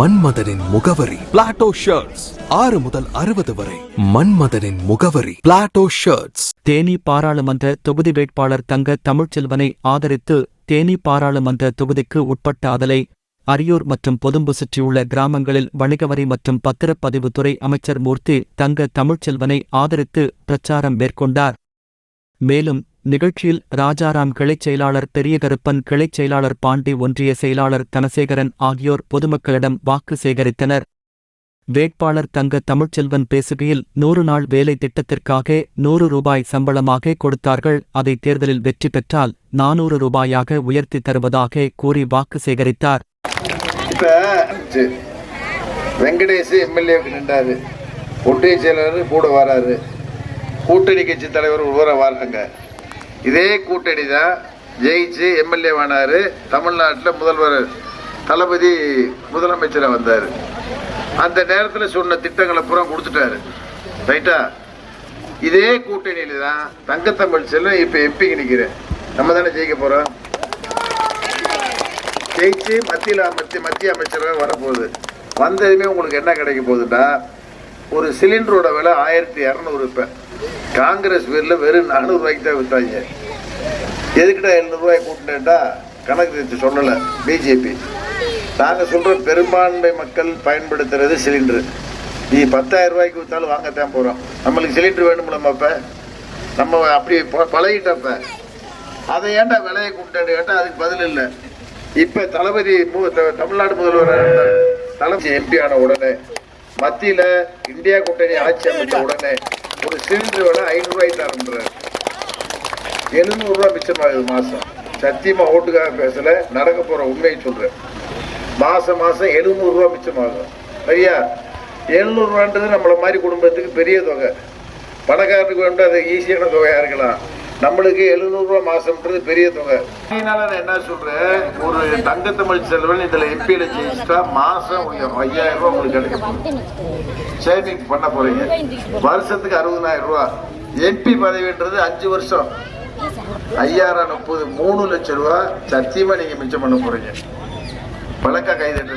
மன்மதனின் முகவரி. Plato shirts ஆறு முதல் அறுபது வரை. மன்மதனின் முகவரி. பிளாட்டோ ஷர்ட்ஸ் தேனி பாராளுமன்ற தொகுதி வேட்பாளர் தங்க தமிழ்ச்செல்வனை ஆதரித்து தேனி பாராளுமன்ற தொகுதிக்கு உட்பட்ட அதலை அரியூர் மற்றும் பொதும்பு சுற்றியுள்ள கிராமங்களில் வணிகவரி மற்றும் பத்திரப்பதிவுத்துறை அமைச்சர் மூர்த்தி தங்க தமிழ்ச்செல்வனை ஆதரித்து பிரச்சாரம் மேற்கொண்டார். மேலும் நிகழ்ச்சியில் ராஜாராம் கிளைச் செயலாளர் பெரியகருப்பன் கிளைச் செயலாளர் பாண்டி ஒன்றிய செயலாளர் தனசேகரன் ஆகியோர் பொதுமக்களிடம் வாக்கு சேகரித்தனர். வேட்பாளர் தங்க தமிழ்ச்செல்வன் பேசுகையில் நூறு நாள் வேலை திட்டத்திற்காக நூறு ரூபாய் சம்பளமாக கொடுத்தார்கள். அதை தேர்தலில் வெற்றி பெற்றால் நானூறு ரூபாயாக உயர்த்தி தருவதாக கூறி வாக்கு சேகரித்தார். வெங்கடேஷ் எம்எல்ஏவுக்கு நின்றாரு. ஒன்றிய செயலாளர் கூட வராரு. கூட்டணி கட்சி தலைவர் ஒருவரை வராங்க இதே கூட்டணி தான் ஜெயிச்சு எம்எல்ஏ ஆனார். தமிழ்நாட்டில் முதல்வர் தளபதி முதலமைச்சராக வந்தார். அந்த நேரத்தில் சொன்ன திட்டங்களை பூரா கொடுத்துட்டாரு. ரைட்டா? இதே கூட்டணியில் தான் தங்கத்தமிழ் செல்வம் இப்போ எம்பிக்கு நிற்கிறேன் நம்ம தானே ஜெயிக்க போகிறோம் ஜெயிச்சு மத்தியில் மத்திய மத்திய அமைச்சராக வரப்போகுது. வந்ததுமே உங்களுக்கு என்ன கிடைக்க போகுதுன்னா ஒரு சிலிண்டரோட விலை ஆயிரத்தி இரநூறு இப்போ. காங்கிரஸ் பேரில் வெறும் நானூறுரூவாய்க்கு தான் விற்றாங்க எதுக்கிட்ட எழுநூறுவாய் கூட்டினேட்டா கணக்கு சொல்லலை பிஜேபி நாங்கள் சொல்கிற பெரும்பான்மை மக்கள் பயன்படுத்துறது சிலிண்டரு. நீ பத்தாயிரம் ரூபாய்க்கு விற்றாலும் வாங்கத்தான் போகிறோம் நம்மளுக்கு சிலிண்டர் வேணுமில்லம்மா இப்போ நம்ம அப்படி ப- பழகிட்டப்ப அதை ஏன்டா விலையை கூப்பிட்டு கேட்டால் அதுக்கு பதில் இல்லை. இப்போ தளபதி மு- த- தமிழ்நாடு முதல்வர் தளபதி எம்பி ஆன உடனே மத்தியில் இந்தியா கூட்டணி ஆட்சி அமைச்ச உடனே ஒரு சிலிண்டர் விலை ஐநூறுரூவாய்க்கு தரன்றார் ரூபாய். மிச்சமாகுது மாதம் சத்தியமாக ஓட்டுக்காக பேசல நடக்க போற உண்மையை சொல்கிறேன் மாதம் மாதம் ரூபாய் மிச்சமாகும். சரியா எழுநூறுவான்றது நம்மள மாதிரி குடும்பத்துக்கு பெரிய தொகை. பணக்காரனுக்கு வேண்டாம் அது ஈஸியான தொகையாக இருக்கலாம். நம்மளுக்கு எழுநூறுவா மாசம்ன்றது பெரிய தொகை. அதனால நான் என்ன சொல்றேன்? ஒரு தங்கத்தமிழ் செல்வன் இதுல எம்பியில ஜெயிச்சிட்டா மாசம் ஐயாயிரம் ரூபாய் உங்களுக்கு கிடைக்கும். சேவிங் பண்ண போறீங்க. வருஷத்துக்கு அறுபதாயிரம் ரூபாய் எம்பி பதவின்றது அஞ்சு வருஷம். ஐயாயிரம் முப்பது மூணு லட்சம் ரூபாய் சத்தியமா நீங்க மிச்சம் பண்ண போறீங்க. பழக்க கைதட்டு